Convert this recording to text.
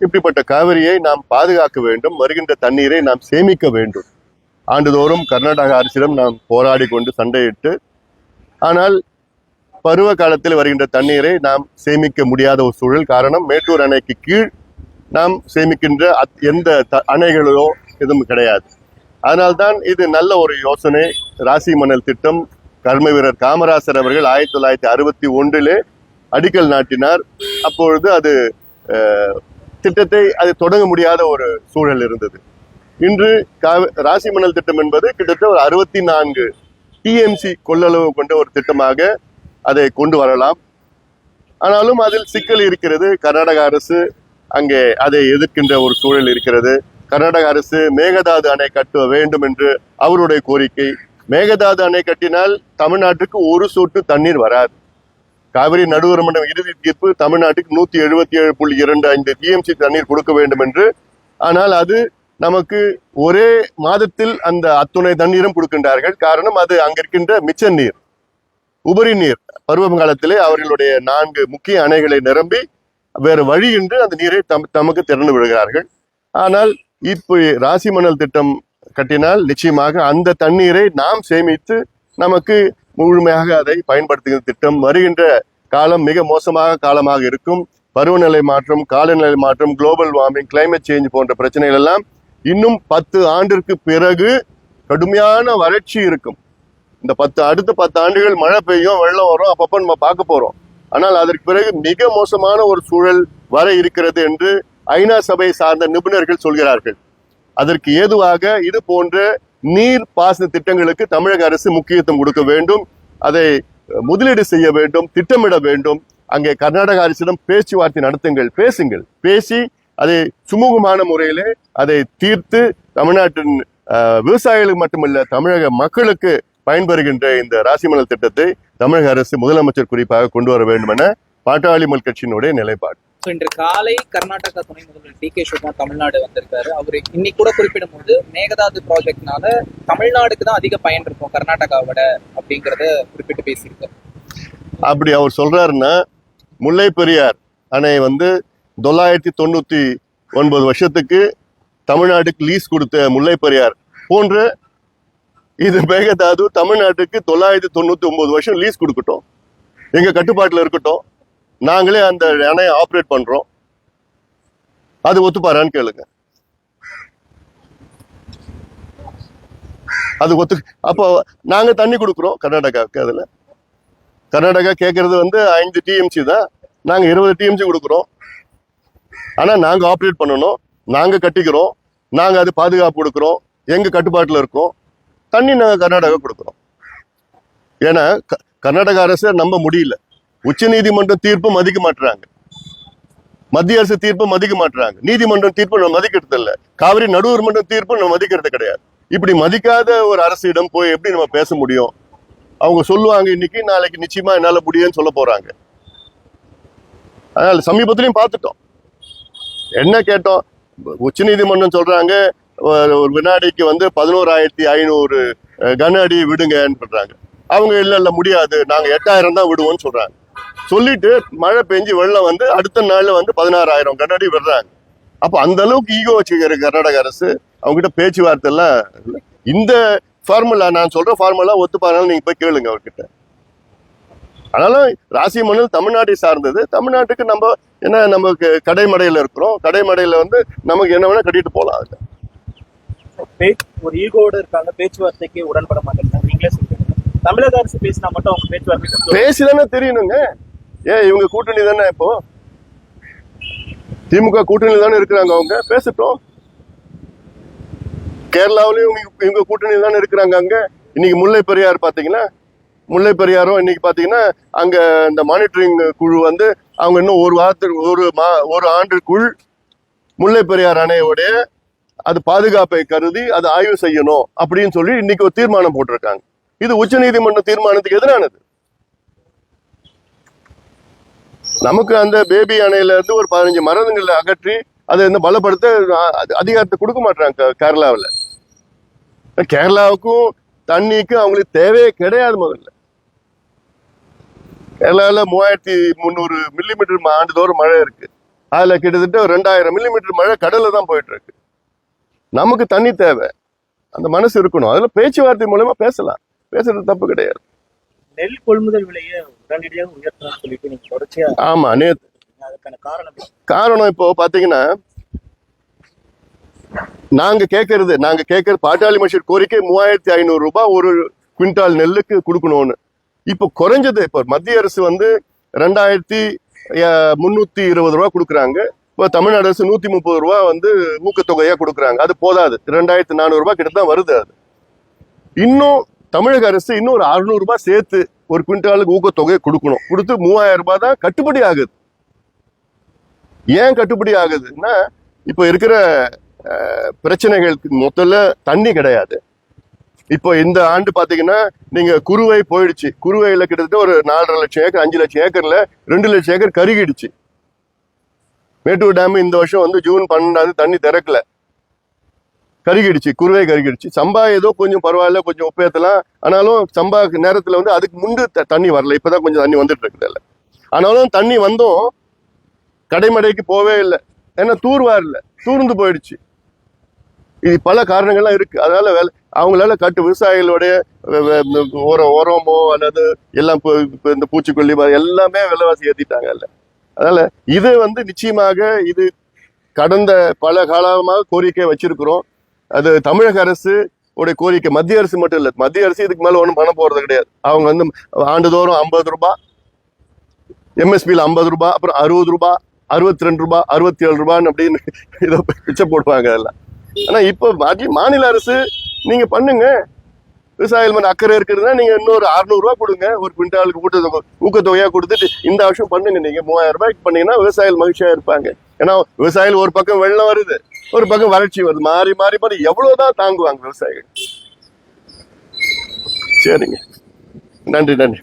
இப்படிப்பட்ட காவிரியை நாம் பாதுகாக்க வேண்டும். வருகின்ற தண்ணீரை நாம் சேமிக்க வேண்டும். ஆண்டுதோறும் கர்நாடக அரசிடம் நாம் போராடி கொண்டு சண்டையிட்டு ஆனால் பருவ காலத்தில் வருகின்ற தண்ணீரை நாம் சேமிக்க முடியாத ஒரு சூழல் காரணம் மேட்டூர் அணைக்கு கீழ் நாம் சேமிக்கின்ற அத்- எந்த த- அணைகளோ எதுவும் கிடையாது. அதனால்தான் இது நல்ல ஒரு யோசனை. ராசி மணல் திட்டம் கர்ம வீரர் காமராசர் அவர்கள் ஆயிரத்தி தொள்ளாயிரத்தி அறுபத்தி ஒன்றிலே அடிக்கல் நாட்டினார். அப்பொழுது அது திட்டத்தை அது தொடங்க முடியாத ஒரு சூழல் இருந்தது. இன்று ராசி மணல் திட்டம் என்பது கிட்டத்தட்ட ஒரு அறுபத்தி நான்கு டிஎம்சி கொள்ளளவு கொண்ட ஒரு திட்டமாக அதை கொண்டு வரலாம். ஆனாலும் அதில் சிக்கல் இருக்கிறது. கர்நாடக அரசு அங்கே அதை எதிர்க்கின்ற ஒரு சூழல் இருக்கிறது. கர்நாடக அரசு மேகதாது அணை கட்ட வேண்டும் என்று அவருடைய கோரிக்கை. மேகதாது அணை கட்டினால் தமிழ்நாட்டுக்கு ஒரு சொட்டு தண்ணீர் வராது. காவிரி நடுவர் மன்றம் இறுதி தீர்ப்பு தமிழ்நாட்டுக்கு நூத்தி எழுபத்தி ஏழு புள்ளி இரண்டு ஐந்து டிஎம்சி தண்ணீர் கொடுக்க வேண்டும் என்று. ஆனால் அது நமக்கு ஒரே மாதத்தில் அந்த அத்துணை தண்ணீரும் கொடுக்கின்றார்கள். காரணம் அது அங்க இருக்கின்ற மிச்ச நீர் உபரி நீர். பருவகாலத்திலே அவர்களுடைய நான்கு முக்கிய அணைகளை நிரம்பி வேறு வழியின்றி அந்த நீரை தம் தமக்கு திறந்து விடுகிறார்கள். ஆனால் இப்போ ராசி மணல் திட்டம் கட்டினால் நிச்சயமாக அந்த தண்ணீரை நாம் சேமித்து நமக்கு முழுமையாக அதை பயன்படுத்துகிற திட்டம் வருகின்ற காலம் மிக மோசமாக காலமாக இருக்கும். பருவநிலை மாற்றம் காலநிலை மாற்றம் குளோபல் வார்மிங் கிளைமேட் சேஞ்ச் போன்ற பிரச்சனைகள் எல்லாம் இன்னும் பத்து ஆண்டிற்கு பிறகு கடுமையான வறட்சி இருக்கும். இந்த பத்து அடுத்த பத்து ஆண்டுகள் மழை பெய்யும் வெள்ளம் வரும் அப்பப்போ நம்ம பார்க்க போறோம். ஆனால் அதற்கு பிறகு மிக மோசமான ஒரு சூழல் வர இருக்கிறது என்று ஐநா சபை சார்ந்த நிபுணர்கள் சொல்கிறார்கள். அதற்கு ஏதுவாக இது போன்ற நீர் பாசன திட்டங்களுக்கு தமிழக அரசு முக்கியத்துவம் கொடுக்க வேண்டும். அதை முதலீடு செய்ய வேண்டும் திட்டமிட வேண்டும். அங்கே கர்நாடக அரசிடம் பேச்சுவார்த்தை நடத்துங்கள் பேசுங்கள். பேசி அதை சுமூகமான முறையிலே அதை தீர்த்து தமிழ்நாட்டின் விவசாயிகளுக்கு மட்டுமல்ல தமிழக மக்களுக்கு பயன்பெறுகின்ற இந்த ராசிமணல் திட்டத்தை தமிழக அரசு முதலமைச்சர் குறிப்பாக கொண்டு வர வேண்டும் என பாட்டாளி மல் கட்சியினுடைய நிலைப்பாடு. ஸோ இன்று காலை கர்நாடகா துணை முதல்வர் டி கே சிவகுமார் தமிழ்நாடு வந்திருக்காரு. அவர் இன்னைக்கு கூட குறிப்பிடும் போது மேகதாது ப்ராஜெக்ட்னால தமிழ்நாடுக்கு தான் அதிக பயன் இருக்கும் கர்நாடகாவோட அப்படிங்கிறத குறிப்பிட்டு பேசியிருக்காரு. அப்படி அவர் சொல்றாருன்னா முல்லை பெரியார் அணை வந்து தொள்ளாயிரத்தி தொண்ணூத்தி ஒன்பது வருஷத்துக்கு தமிழ்நாட்டுக்கு லீஸ் கொடுத்த முல்லை பெரியார் போன்ற இது மேகதாது தமிழ்நாட்டுக்கு தொள்ளாயிரத்தி தொண்ணூத்தி ஒன்பது வருஷம் லீஸ் கொடுக்கட்டும். எங்க கட்டுப்பாட்டுல இருக்கட்டும். நாங்களே அந்த அணையை ஆப்ரேட் பண்றோம். அது ஒத்துப்பாரான்னு கேளுங்க. அது ஒத்து அப்போ நாங்க தண்ணி கொடுக்குறோம் கர்நாடகாவுக்கு அதுல. கர்நாடகா கேட்கறது வந்து ஐந்து டிஎம்சி தான். நாங்க இருபது டிஎம்சி கொடுக்குறோம். ஆனா நாங்க ஆப்ரேட் பண்ணணும். நாங்க கட்டிக்கிறோம். நாங்க அது பாதுகாப்பு கொடுக்குறோம். எங்க கட்டுப்பாட்டுல இருக்கோம். தண்ணி நாங்க கர்நாடகா கொடுக்குறோம். ஏன்னா க- கர்நாடக அரசை நம்ப முடியல. உச்ச நீதிமன்றம் தீர்ப்பு மதிக்க மாட்டுறாங்க மத்திய அரசு தீர்ப்பு மதிக்க மாட்டுறாங்க நீதிமன்றம் தீர்ப்பு நம்ம மதிக்கிறது இல்ல காவிரி நடுவர் மன்றம் தீர்ப்பு நம்ம மதிக்கிறது கிடையாது. இப்படி மதிக்காத ஒரு அரசிடம் போய் எப்படி நம்ம பேச முடியும்? அவங்க சொல்லுவாங்க இன்னைக்கு நாளைக்கு நிச்சயமா என்னால முடியும்னு சொல்ல போறாங்க. அதனால சமீபத்திலையும் பார்த்துட்டோம். என்ன கேட்டோம்? உச்ச நீதிமன்றம் சொல்றாங்க ஒரு வினாடிக்கு வந்து பதினோராயிரத்தி ஐநூறு கன அடி விடுங்கன்னு சொல்றாங்க. அவங்க இல்லை இல்லை முடியாது. நாங்க எட்டாயிரம் தான் விடுவோம்னு சொல்றாங்க. சொல்லிட்டு மழை பெஞ்சு வெள்ளம் வந்து அடுத்த நாள்ல வந்து பதினாறாயிரம் கன விடுறாங்க. அப்ப அந்த அளவுக்கு ஈகோ வச்சுக்கிற கர்நாடக அரசு அவங்க கிட்ட பேச்சுவார்த்தை எல்லாம் இந்த ஃபார்முலா நான் சொல்ற ஃபார்முலா ஒத்துப்பாருன்னு நீங்க போய் கேளுங்க அவர்கிட்ட. ஆனாலும் ராசி மணல் தமிழ்நாட்டை சார்ந்தது. தமிழ்நாட்டுக்கு நம்ம என்ன நமக்கு கடைமடையில இருக்கிறோம். கடைமடையில வந்து நமக்கு என்ன வேணா கட்டிட்டு போகலாம் அதுல. ஒரு ஈகோட இருக்காங்க பேச்சுவார்த்தைக்கு உடன்பட மாட்டேங்கிறாங்க. நீங்களே சொல்லுங்க. தமிழக அரசு பேசினா மட்டும் அவங்க பேச்சுவார்த்தை பேசிதானே தெரியணுங்க. ஏன் இவங்க கூட்டணி தானே இப்போ? திமுக கூட்டணி தானே இருக்கிறாங்க அவங்க? பேசட்டும். கேரளாவிலயும் இவங்க- இவங்க கூட்டணி தானே இருக்கிறாங்க அங்க? இன்னைக்கு முல்லை பெரியார் பாத்தீங்கன்னா முல்லை பெரியாரும் இன்னைக்கு பாத்தீங்கன்னா அங்க இந்த மானிட்டரிங் குழு வந்து அவங்க இன்னும் ஒரு வாரத்துக்கு ஒரு மா ஒரு ஆண்டுக்குள் முல்லை பெரியார் அணையோடைய அது பாதுகாப்பை கருதி அதை ஆய்வு செய்யணும் அப்படின்னு சொல்லி இன்னைக்கு ஒரு தீர்மானம் போட்டிருக்காங்க. இது உச்ச நீதிமன்ற தீர்மானத்துக்கு எதிரானது. நமக்கு அந்த பேபி அணையில இருந்து ஒரு பதினஞ்சு மரங்களை அகற்றி அதை வந்து பலப்படுத்த அதிகாரத்தை கொடுக்க மாட்டாங்க கேரளாவில். கேரளாவுக்கும் தண்ணிக்கும் அவங்களுக்கு தேவையே கிடையாது முதல்ல. கேரளாவில் மூவாயிரத்தி முந்நூறு மில்லிமீட்டர் ஆண்டுதோறும் மழை இருக்கு. அதுல கிட்டத்தட்ட ஒரு ரெண்டாயிரம் மில்லிமீட்டர் மழை கடலில் தான் போயிட்டு இருக்கு. நமக்கு தண்ணி தேவை. அந்த மனசு இருக்கணும். அதுல பேச்சுவார்த்தை மூலமா பேசலாம். பேசுறது தப்பு கிடையாது. நெல் கொள்முதல் விலையை உடனடியாக உயர்த்தணும்னு சொல்லிட்டு நீங்க தொடர்ச்சியா ஆமா நேத்து அதுக்கான காரணம் இப்போ பாத்தீங்கன்னா நாங்க கேட்கறது நாங்க கேட்கறது பாட்டாளி மஷர் கோரிக்கை மூவாயிரத்தி ஐநூறு ரூபாய் ஒரு குவிண்டால் நெல்லுக்கு கொடுக்கணும்னு. இப்போ குறைஞ்சது இப்போ மத்திய அரசு வந்து ரெண்டாயிரத்தி முன்னூத்தி இருபது ரூபா கொடுக்குறாங்க. இப்போ தமிழ்நாடு அரசு நூத்தி முப்பது ரூபா வந்து ஊக்கத்தொகையா கொடுக்குறாங்க. அது போதாது. ரெண்டாயிரத்தி நானூறு ரூபாய் கிட்ட தான் வருது அது. இன்னும் தமிழக அரசு இன்னும் ஒரு அறுநூறு ரூபாய் சேர்த்து ஒரு குவிண்டாலுக்கு ஊக்கத்தொகையை கொடுக்கணும். கொடுத்து மூவாயிரம் ரூபாய் தான் கட்டுப்படி ஆகுது. ஏன் கட்டுப்படி ஆகுதுன்னா இப்போ இருக்கிற பிரச்சனைகளுக்கு முதல்ல தண்ணி கிடையாது. இப்போ இந்த ஆண்டு பார்த்தீங்கன்னா நீங்க குருவை போயிடுச்சு. குருவையில் கிட்டத்தட்ட ஒரு நாலரை லட்சம் ஏக்கர் அஞ்சு லட்சம் ஏக்கரில் ரெண்டு லட்சம் ஏக்கர் கருகிடுச்சு. மேட்டூர் டேம் இந்த வருஷம் வந்து ஜூன் பன்னெண்டாவது தண்ணி திறக்கல. கருகிடுச்சு குருவே கருகிடுச்சு. சம்பா ஏதோ கொஞ்சம் பரவாயில்ல கொஞ்சம் உப்பேத்தலாம். ஆனாலும் சம்பா நேரத்தில் வந்து அதுக்கு முண்டு த- தண்ணி வரல. இப்போதான் கொஞ்சம் தண்ணி வந்துட்டு இருக்குது ஆனாலும் தண்ணி வந்தும். கடைமடைக்கு போவே இல்லை. ஏன்னா தூர்வார் இல்லை தூர்ந்து போயிடுச்சு. இது பல காரணங்கள்லாம் இருக்கு. அதனால வேலை அவங்களால கட்டு விவசாயிகளுடைய உரம் உரமோ அல்லது எல்லாம் இப்போ இந்த பூச்சிக்கொல்லி எல்லாமே விலைவாசி ஏற்றிட்டாங்கல்ல அதனால இது வந்து நிச்சயமாக இது கடந்த பல காலமாக கோரிக்கை வச்சிருக்கிறோம். அது தமிழக அரசு உடைய கோரிக்கை. மத்திய அரசு மட்டும் இல்லை. மத்திய அரசு இதுக்கு மேல ஒன்றும் பண்ண போகிறது கிடையாது. அவங்க வந்து ஆண்டுதோறும் ஐம்பது ரூபா எம்எஸ்பியில் ஐம்பது ரூபாய் அப்புறம் அறுபது ரூபாய் அறுபத்தி ரெண்டு ரூபாய் அறுபத்தி ஏழு ரூபான்னு அப்படின்னு இதை பிச்சை போடுவாங்க அதெல்லாம். ஆனா இப்போ மாநில அரசு நீங்க பண்ணுங்க. விவசாயிகள் மேல அக்கறை இருக்குதுன்னா நீங்க இன்னொரு அறுநூறுவா கொடுங்க. ஒரு குவிண்டாலுக்கு ஊட்டத்தொகை ஊக்கத்தொகையா கொடுத்துட்டு இந்த வருஷம் பண்ணுங்க. நீங்க மூவாயிரம் ரூபாய்க்கு பண்ணீங்கன்னா விவசாயிகள் மகிழ்ச்சியா இருப்பாங்க. ஏன்னா விவசாயிகள் ஒரு பக்கம் வெள்ளம் வருது ஒரு பக்கம் வறட்சி வருது. மாறி மாறி மாறி எவ்வளவுதான் தாங்குவாங்க விவசாயிகள். சரிங்க. நன்றி நன்றி.